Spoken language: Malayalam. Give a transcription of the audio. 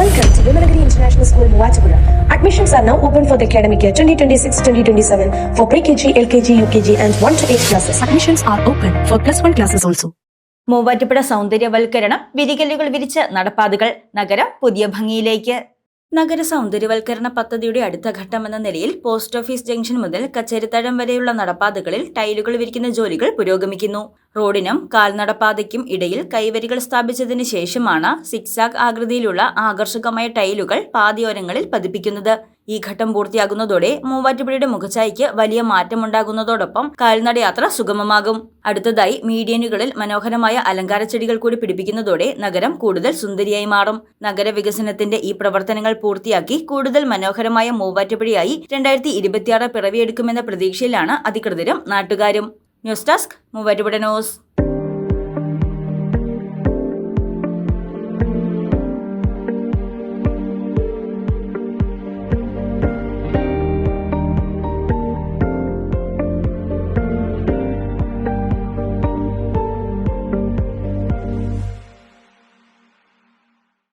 Welcome to Vimalagiri International School, Muachapura. Admissions are now open for the academic year 2026-2027 for pre-KG, LKG, UKG and 1 to 8 classes. Admissions are open for plus 1 classes also. Muvattupuzha സൗന്ദര്യവൽക്കരണം വിരികല്ലുകൾ വിരിച്ച് നടപ്പാതകൾ നഗരം പുതിയ ഭംഗിയിലേക്ക് നഗര സൗന്ദര്യവൽക്കരണ പദ്ധതിയുടെ അടുത്ത ഘട്ടമെന്ന നിലയിൽ പോസ്റ്റ് ഓഫീസ് ജംഗ്ഷൻ മുതൽ കച്ചേരിത്തഴം വരെയുള്ള നടപ്പാതകളിൽ ടൈലുകൾ വിരിക്കുന്ന ജോലികൾ പുരോഗമിക്കുന്നു റോഡിനും കാൽനടപ്പാതയ്ക്കും ഇടയിൽ കൈവരികൾ സ്ഥാപിച്ചതിന് ശേഷമാണ് സിക്സാഗ് ആകൃതിയിലുള്ള ആകർഷകമായ ടൈലുകൾ പാതയോരങ്ങളിൽ പതിപ്പിക്കുന്നത്. ഈ ഘട്ടം പൂർത്തിയാകുന്നതോടെ മൂവാറ്റുപുഴയുടെ മുഖച്ചായ്ക്ക് വലിയ മാറ്റമുണ്ടാകുന്നതോടൊപ്പം കാൽനടയാത്ര സുഗമമാകും. അടുത്തതായി മീഡിയനുകളിൽ മനോഹരമായ അലങ്കാര ചെടികൾ കൂടി പിടിപ്പിക്കുന്നതോടെ നഗരം കൂടുതൽ സുന്ദരിയായി മാറും. നഗരവികസനത്തിന്റെ ഈ പ്രവർത്തനങ്ങൾ പൂർത്തിയാക്കി കൂടുതൽ മനോഹരമായ മൂവാറ്റുപുഴയായി രണ്ടായിരത്തി ഇരുപത്തിയാറ് പിറവിയെടുക്കുമെന്ന പ്രതീക്ഷയിലാണ് അധികൃതരും നാട്ടുകാരും. News desk Muvattupuzha news.